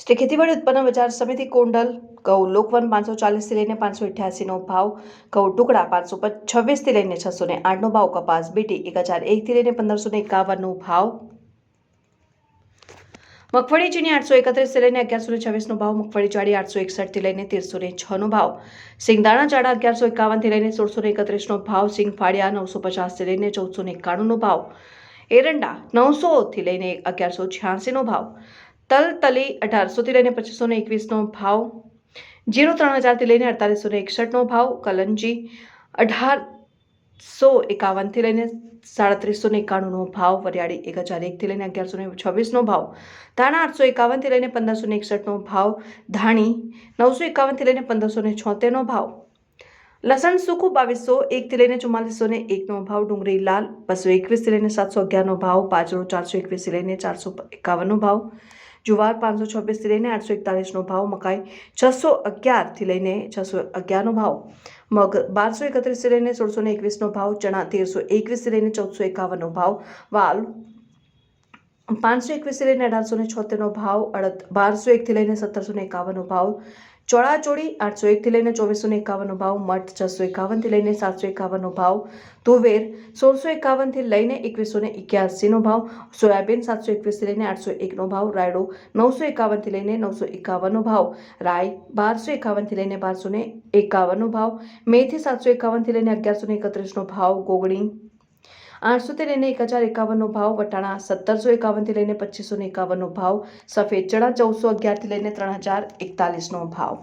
શ્રી ખેતીવાડી ઉત્પન્ન બજાર સમિતિ કોંડલ, ઘઉં લોકવન પાંચસો ચાલીસથી લઈને પાંચસો અઠ્યાસીનો ભાવ, ઘઉં ટુકડા પાંચસો છવ્વીસથી લઈને છસો ને આઠનો ભાવ, કપાસ બીટી એક હજાર એકથી લઈને પંદરસો ને એકાવનનો ભાવ. મગફળી ચીની આઠસો એકત્રીસથી લઈને અગિયારસો ને છવ્વીસનો ભાવ, મગફળી જાડી આઠસો એકસઠથી લઈને તેરસો ને છનો ભાવ. સિંગદાણા જાડા અગિયારસો એકાવનથી લઈને સોળસો ને એકત્રીસનો ભાવ સિંગ ફાળિયા નવસો પચાસથી લઈને ચૌદસો ને એકાણુંનો ભાવ. એરંડા નવસોથી લઈને અગિયારસો છ્યાસીનો ભાવ. તલ તલી અઢારસોથી લઈને પચીસો ને એકવીસનો ભાવ, જીરો ત્રણ હજારથી લઈને અડતાલીસો ને એકસઠનો ભાવ, કલંજી અઢારસો એકાવનથી લઈને સાડત્રીસો ને એકાણુંનો ભાવ, વરિયાળી એક હજાર એકથી લઈને અગિયારસો ને છવ્વીસનો ભાવ, ધાણા આઠસો એકાવનથી લઈને પંદરસો ને એકસઠનો ભાવ, ધાણી નવસો એકાવનથી લઈને પંદરસો ને છોતેરનો ભાવ, લસણ સૂકું બાવીસો એકથી લઈને ચુમ્માલીસો ને એકનો ભાવ, ડુંગળી લાલ બસો એકવીસથી લઈને સાતસો અગિયારનો ભાવ, બાજરો ચારસો એકવીસથી લઈને ચારસો એકાવનનો ભાવ જુવાર પાંચસો છવ્વીસથી લઈને આઠસો એકતાલીસનો ભાવ, મકાઈ છસો અગિયારથી લઈને છસો અગિયારનો ભાવ, મગ બારસો એકત્રીસથી લઈને સોળસો ને એકવીસનો ભાવ, ચણા તેરસો એકવીસથી લઈને ચૌદસો એકાવનનો ભાવ, વાલ પાંચસો એકવીસથી લઈને અઢારસો ને છોતેરનો ભાવ અડત બારસો એકથી લઈને સત્તરસો ને એકાવનનો ભાવ ચોળાચોળી આઠસો એકથી લઈને ચોવીસો એકાવનનો ભાવ, મઠ છસો એકાવનથી લઈને સાતસો એકાવનનો ભાવ, તુવેર સોળસો એકાવનથી લઈને એકવીસો ને એક્યાસીનો ભાવ, સોયાબીન સાતસો એકવીસથી લઈને આઠસો એકનો ભાવ, રાયડો નવસો એકાવનથી લઈને નવસો એકાવનનો ભાવ રાય બારસો એકાવનથી લઈને બારસો ને એકાવનનો ભાવ, મેથી સાતસો એકાવનથી લઈને અગિયારસો ને એકત્રીસનો ભાવ ગોગડી આઠસોથી લઈને એક હજાર એકાવનનો ભાવ, વટાણા સત્તરસો એકાવનથી લઈને પચીસો એકાવનનો ભાવ, સફેદ ચણા ચૌદસો અગિયારથી લઈને ત્રણ હજાર એકતાલીસનો ભાવ.